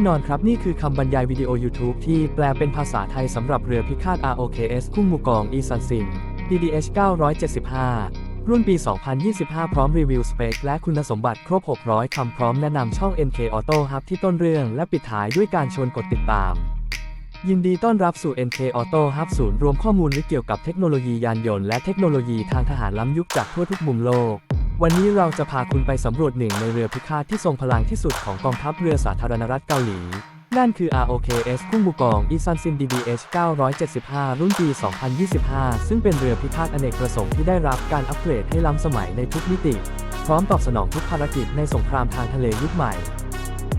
น่นอนครับนี่คือคำบรรยายวิดีโอ YouTube ที่แปลเป็นภาษาไทยสำหรับเรือพิฆาต ROKS คุ้งหมูกองอีซันซิน DDH 975 รุ่นปี 2025 พร้อมรีวิวสเปคและคุณสมบัติครบ 600 คำพร้อมแนะนำช่อง NK Auto Hub ที่ต้นเรื่องและปิดท้ายด้วยการชวนกดติดตาม ยินดีต้อนรับสู่ NK Auto Hub ศูนย์รวมข้อมูลเกี่ยวกับเทคโนโลยียานยนต์และเทคโนโลยีทางทหารล้ำยุคจากทั่วทุกมุมโลก วันนี้เราจะพาคุณไปสำรวจหนึ่งในเรือพิฆาตที่ทรงพลังที่สุดของกองทัพเรือสาธารณรัฐเกาหลี นั่นคือ ROKS กุ้งบูกองอีซันซิน DDH 975 รุ่นปี 2025 ซึ่งเป็นเรือพิฆาตอเนกประสงค์ที่ได้รับการอัปเกรดให้ล้ำสมัยในทุกมิติ พร้อมตอบสนองทุกภารกิจในสงครามทางทะเลยุคใหม่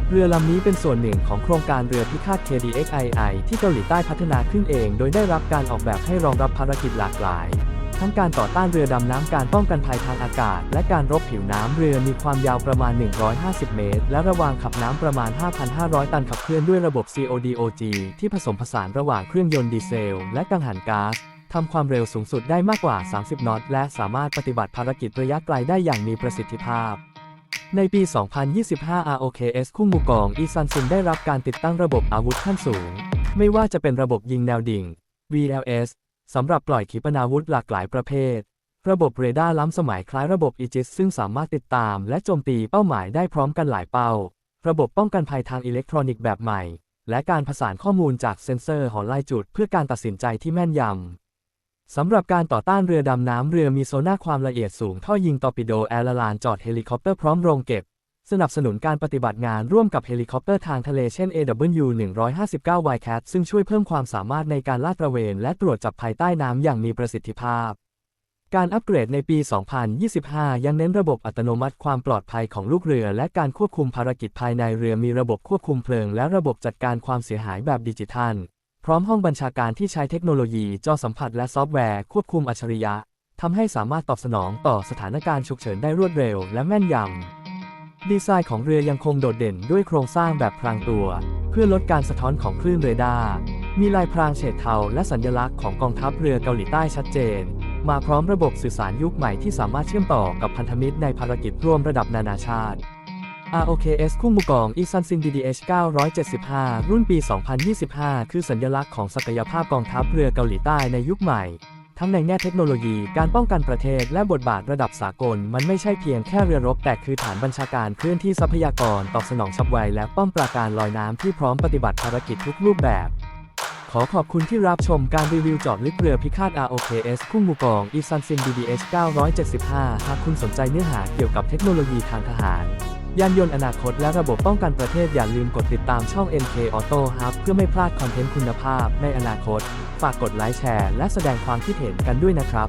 เรือลำนี้เป็นส่วนหนึ่งของโครงการเรือพิฆาต KDXII ที่เกาหลีใต้พัฒนาขึ้นเอง โดยได้รับการออกแบบให้รองรับภารกิจหลากหลาย ทั้งการต่อต้านเรือดำน้ำการป้องกันภัยทางอากาศ และการรบผิวน้ำเรือมีความยาวประมาณ 150 เมตร และระวางขับน้ำประมาณ 5,500 ตันขับเคลื่อนด้วยระบบ CODOG ที่ผสมผสานระหว่างเครื่องยนต์ดีเซล และกังหันก๊าซทำความเร็วสูงสุดได้มากกว่า 30 นอตและสามารถปฏิบัติภารกิจระยะไกลได้อย่างมีประสิทธิภาพ ในปี 2025 ROKS คุ้งมูกองอีซันซินได้รับการติดตั้งระบบอาวุธขั้นสูง ไม่ว่าจะเป็นระบบยิงแนวดิ่ง VLS สำหรับปล่อยขีปนาวุธหลากหลายประเภท ระบบเรดาร์ล้ำสมัยคล้ายระบบอีจิสซึ่งสามารถติดตามและโจมตีเป้าหมายได้พร้อมกันหลายเป้า ระบบป้องกันภัยทางอิเล็กทรอนิกส์แบบใหม่ และการผสานข้อมูลจากเซ็นเซอร์หอไล่จุด เพื่อการตัดสินใจที่แม่นยำ สำหรับการต่อต้านเรือดำน้ำเรือมีโซน่าความละเอียดสูงท่อยิงตอร์ปิโดแอร์ลานจอดเฮลิคอปเตอร์พร้อมโรงเก็บ สนับสนุนการปฏิบัติงานร่วมกับเฮลิคอปเตอร์ทางทะเลเช่น AW 159 Wildcat ซึ่งช่วยเพิ่มความสามารถในการลาดตระเวนและตรวจจับภัยใต้น้ำอย่างมีประสิทธิภาพ การอัปเกรดในปี 2025 ยังเน้นระบบอัตโนมัติความปลอดภัยของลูกเรือ และการควบคุมภารกิจภายในเรือมีระบบควบคุมเพลิง และระบบจัดการความเสียหายแบบดิจิทัล พร้อมห้องบัญชาการที่ใช้เทคโนโลยี จอสัมผัสและซอฟต์แวร์ควบคุมอัจฉริยะทำให้สามารถตอบสนองต่อสถานการณ์ฉุกเฉินได้รวดเร็ว และแม่นยำ ดีไซน์ของเรือยังคงโดดเด่นด้วยโครงสร้างแบบพรางตัว เพื่อลดการสะท้อนของคลื่นเรดาร์ มีลายพรางเฉดเทาและสัญลักษณ์ของกองทัพเรือเกาหลีใต้ชัดเจน มาพร้อมระบบสื่อสารยุคใหม่ที่สามารถเชื่อมต่อกับพันธมิตรในภารกิจร่วมระดับนานาชาติ ROKS คุ้มุกองอีซันซิน DDH 975 รุ่นปี 2025 คือสัญลักษณ์ของศักยภาพกองทัพเรือเกาหลีใต้ในยุคใหม่ ทั้งในแง่เทคโนโลยี การป้องกันประเทศ และบทบาทระดับสากล มันไม่ใช่เพียงแค่เรือรบ แต่คือฐานบัญชาการเคลื่อนที่ทรัพยากรตอบสนองฉับไว และป้อมปราการลอยน้ำที่พร้อมปฏิบัติภารกิจทุกรูปแบบ ขอขอบคุณที่รับชมการรีวิวจอดลึกเรือพิฆาต ROKS คุ้งมูกองอีซันซิน DDH 975 หากคุณสนใจเนื้อหาเกี่ยวกับเทคโนโลยีทางทหาร ยานยนต์อนาคตและระบบป้องกันประเทศอย่าลืมกดติดตามช่อง NK Auto Hub เพื่อไม่พลาดคอนเทนต์คุณภาพในอนาคต ฝากกดไลค์แชร์และแสดงความคิดเห็นกันด้วยนะครับ